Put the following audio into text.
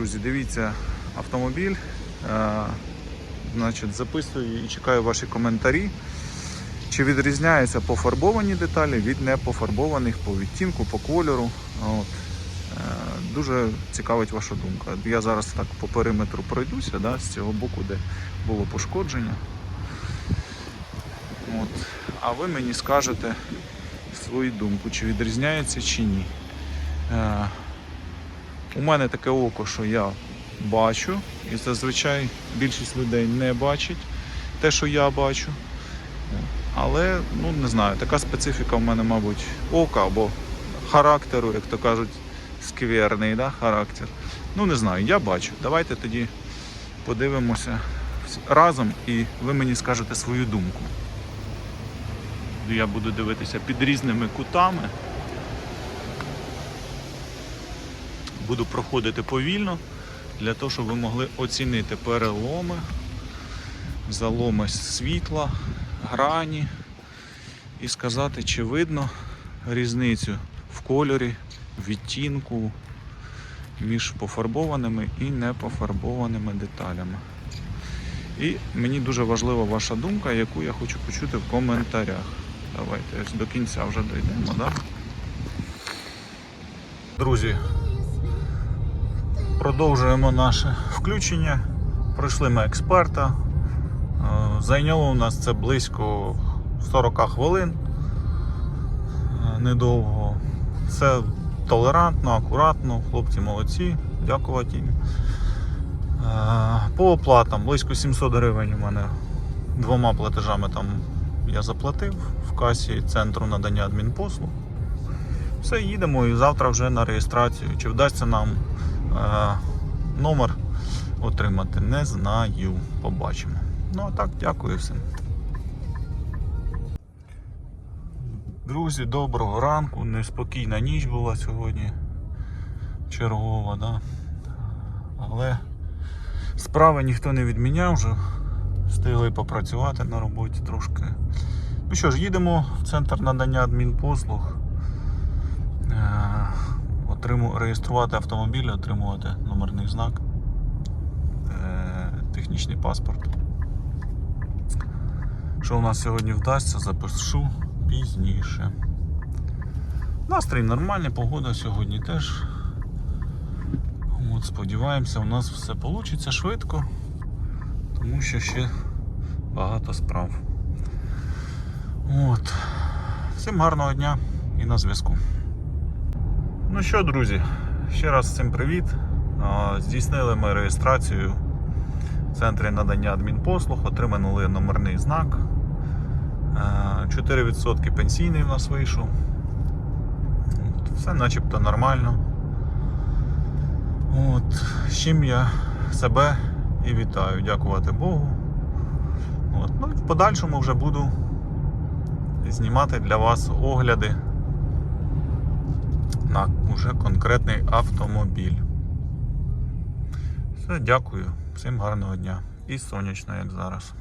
Друзі, дивіться автомобіль. Е, значить, записую і чекаю ваші коментарі. Чи відрізняються пофарбовані деталі від непофарбованих по відтінку, по кольору. От. Е, Дуже цікавить ваша думка. Я зараз так по периметру пройдуся да, з цього боку, де було пошкодження. От. А ви мені скажете свою думку, чи відрізняється чи ні. У мене таке око, що я бачу, і зазвичай більшість людей не бачить те, що я бачу. Але ну не знаю, така специфіка в мене, мабуть, ока або характеру, як то кажуть, скверний да, характер. Ну не знаю, я бачу. Давайте тоді подивимося разом і ви мені скажете свою думку. Я буду дивитися під різними кутами. Буду проходити повільно для того, щоб ви могли оцінити переломи, заломи світла, грані і сказати, чи видно різницю в кольорі, відтінку між пофарбованими і непофарбованими деталями. І мені дуже важлива ваша думка, яку я хочу почути в коментарях. Давайте до кінця вже дійдемо, да? Друзі, продовжуємо наше включення. Пройшли ми експерта. Е, Зайняло у нас це близько 40 хвилин. Е, Недовго. Все толерантно, акуратно, хлопці молодці, дякувати їм. Е, По оплатам близько 700 гривень у мене двома платежами там я заплатив в касі центру надання адмінпослуг. Все, їдемо і завтра вже на реєстрацію. Чи вдасться нам номер отримати, не знаю. Побачимо. Ну а так, дякую всім. Друзі, доброго ранку. Неспокійна ніч була сьогодні. Чергова, да? але справи ніхто не відміняв вже. Встигли попрацювати на роботі трошки. Ну що ж, їдемо в центр надання адмінпослуг. Отриму, реєструвати автомобіль, отримувати номерний знак, е, технічний паспорт. Що у нас сьогодні вдасться, запишу пізніше. Настрій нормальний, погода сьогодні теж. От, сподіваємося, у нас все вийде швидко, тому що ще багато справ. От. Всім гарного дня і на зв'язку. Ну що, друзі, ще раз всім привіт. Здійснили ми реєстрацію в центрі надання адмінпослуг, отримали номерний знак. Е, 4% пенсійний в нас вийшов. Все начебто нормально. От, з чим я себе і вітаю, дякувати Богу. От, ну, і в подальшому вже буду знімати для вас огляди на уже конкретний автомобіль. Все, дякую, всім гарного дня і сонячно, як зараз.